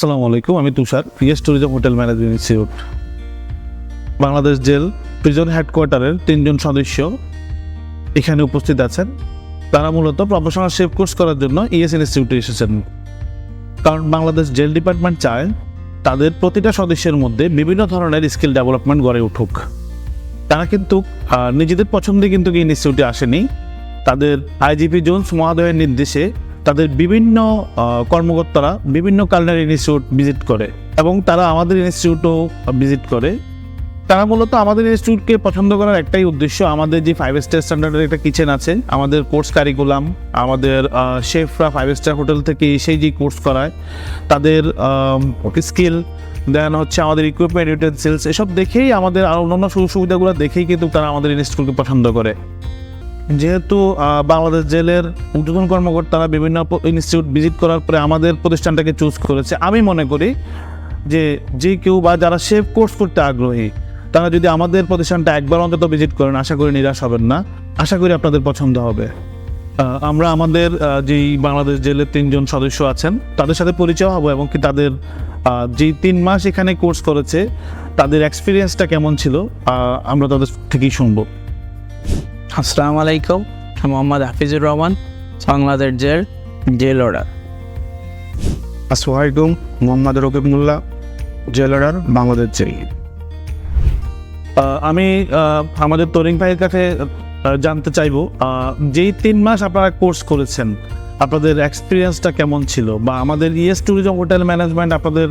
আসসালামু আলাইকুম, আমি Tushar PS tourism hotel management institute Bangladesh jail prison হেডকোয়ার্টারের তিনজন সদস্য এখানে উপস্থিত আছেন। তারা মূলত প্রফেশনাল শেফ কোর্স করার জন্য ইএস ইনস্টিটিউটে এসেছেন। কারণ বাংলাদেশ জেল ডিপার্টমেন্ট চায় তাদের প্রতিটা সদস্যের মধ্যে বিভিন্ন ধরনের স্কিল ডেভেলপমেন্ট গড়ে উঠুক। তারা কিন্তু নিজেদের পছন্দে কিন্তু ইনস্টিটিউটে আসেনি। তাদের আইজিপি জোন্স মহোদয়ের নির্দেশে তাদের বিভিন্ন কর্মকর্তারা বিভিন্ন কালনার ইনস্টিটিউট ভিজিট করে এবং তারা আমাদের ইনস্টিটিউটও ভিজিট করে। তারা মূলত আমাদের ইনস্টিটিউটকে পছন্দ করার একটাই উদ্দেশ্য আমাদের যে ফাইভ স্টার স্ট্যান্ডার্ডের একটা কিচেন আছে, আমাদের কোর্স কারিকুলাম আমাদের শেফরা ফাইভ স্টার হোটেল থেকে সেই যে কোর্স করায়, তাদের স্কিল দেন হচ্ছে আমাদের ইকুইপমেন্ট ইউটেন্সিলস এসব দেখেই আমাদের আর অন্যান্য সুযোগ সুবিধাগুলো দেখেই কিন্তু তারা আমাদের ইনস্টিটিউটকে পছন্দ করে। যেহেতু বাংলাদেশ জেলের ঊর্ধ্বতন কর্মকর্তারা বিভিন্ন ইনস্টিটিউট ভিজিট করার পরে আমাদের প্রতিষ্ঠানটাকে চুজ করেছে। আমি মনে করি যে যে কেউ বা যারা শেফ কোর্স করতে আগ্রহী, তারা যদি আমাদের প্রতিষ্ঠানটা একবার অন্তত ভিজিট করেন, আশা করি নিরাশ হবেন না। আশা করি আপনাদের পছন্দ হবে। আমরা আমাদের যেই বাংলাদেশ জেলের তিনজন সদস্য আছেন, তাদের সাথে পরিচয় হব এবং কি তাদের যেই তিন মাস এখানে কোর্স করেছে, তাদের এক্সপিরিয়েন্সটা কেমন ছিল আমরা তাদের থেকেই শুনব। আসসালামু আলাইকুম আমি Mohammad Hafizur Rahman Bangladesh jail jail order. আসসালামু আলাইকুম Mohammad Rakibullah jail order Bangladesh jail. আমি আমাদের তরিং ভাইয়ের কাছে জানতে চাইব যেই তিন মাস আপনারা কোর্স করেছেন আপনাদের এক্সপিরিয়েন্সটা কেমন ছিল? বা আমাদের ইএস ট্যুরিজম হোটেল ম্যানেজমেন্ট আপনাদের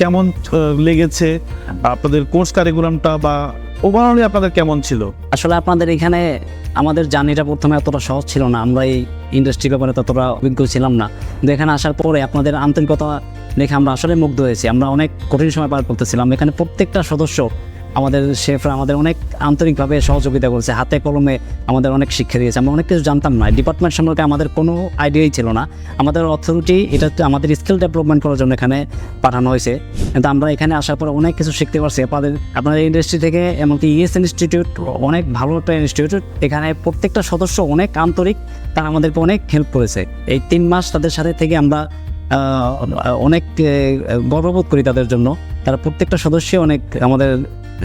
কেমন লেগেছে? আপনাদের কোর্স কারিকুলামটা বা ওভারঅলি আপনাদের কেমন ছিল? আসলে আপনাদের এখানে আমাদের জার্নিটা প্রথমে এতটা সহজ ছিল না। আমরা এই ইন্ডাস্ট্রি ব্যাপারে ততটা অভিজ্ঞ ছিলাম না। কিন্তু এখানে আসার পরে আপনাদের আন্তরিকতা দেখে আমরা আসলে মুগ্ধ হয়েছি। আমরা অনেক কঠিন সময় পার করতেছিলাম। এখানে প্রত্যেকটা সদস্য আমাদের শেফরা আমাদের অনেক আন্তরিকভাবে সহযোগিতা করেছে, হাতে কলমে আমাদের অনেক শিক্ষা দিয়েছে। আমরা অনেক কিছু জানতাম না। ডিপার্টমেন্ট সম্পর্কে আমাদের কোনো আইডিয়াই ছিল না। আমাদের অথরিটি এটা আমাদের স্কিল ডেভেলপমেন্ট করার জন্য এখানে পাঠানো হয়েছে। কিন্তু আমরা এখানে আসার পর অনেক কিছু শিখতে পারছি। আপনাদের আপনাদের ইন্ডাস্ট্রি থেকে এমনকি ইএস ইনস্টিটিউট অনেক ভালো একটা ইনস্টিটিউট এখানে প্রত্যেকটা সদস্য অনেক আন্তরিক, তারা আমাদেরকে অনেক হেল্প করেছে। এই তিন মাস তাদের সাথে থেকে আমরা অনেক গর্ববোধ করি তাদের জন্য। তারা প্রত্যেকটা সদস্যই অনেক আমাদের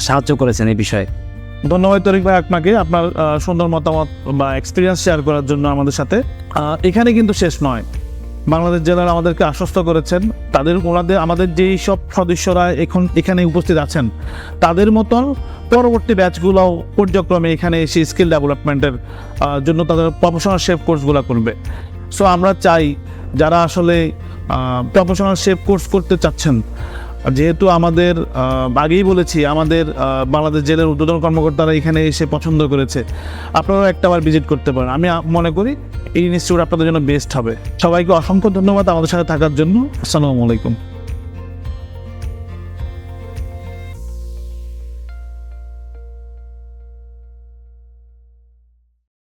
সাহায্য করেছেন এই বিষয়ে। ধন্যবাদ তরিক ভাই আপনাকে, আপনার সুন্দর মতামত বা এক্সপিরিয়েন্স শেয়ার করার জন্য আমাদের সাথে। এখানে কিন্তু শেষ নয়। বাংলাদেশ জেলার আমাদেরকে আশ্বস্ত করেছেন। তাদের ওনাদের, আমাদের যেই সব সদস্যরা এখন এখানে উপস্থিত আছেন, তাদের মতন পরবর্তী ব্যাচগুলোও পর্যায়ক্রমে এখানে এসে স্কিল ডেভেলপমেন্টের জন্য তাদের প্রফেশনাল শেফ কোর্সগুলো করবে। সো আমরা চাই যারা আসলে প্রফেশনাল শেফ কোর্স করতে চাচ্ছেন যেহেতু আমাদের আগেই বলেছি, আমাদের বাংলাদেশ জেলের উদ্বোধন কর্মকর্তারা এখানে এসে পছন্দ করেছে, আপনারাও একটা আবার ভিজিট করতে পারেন। আমি মনে করি এই ইনস্টিটিউট আপনাদের জন্য বেস্ট হবে। সবাইকে অসংখ্য ধন্যবাদ আমাদের সাথে থাকার জন্য। আসসালামু আলাইকুম।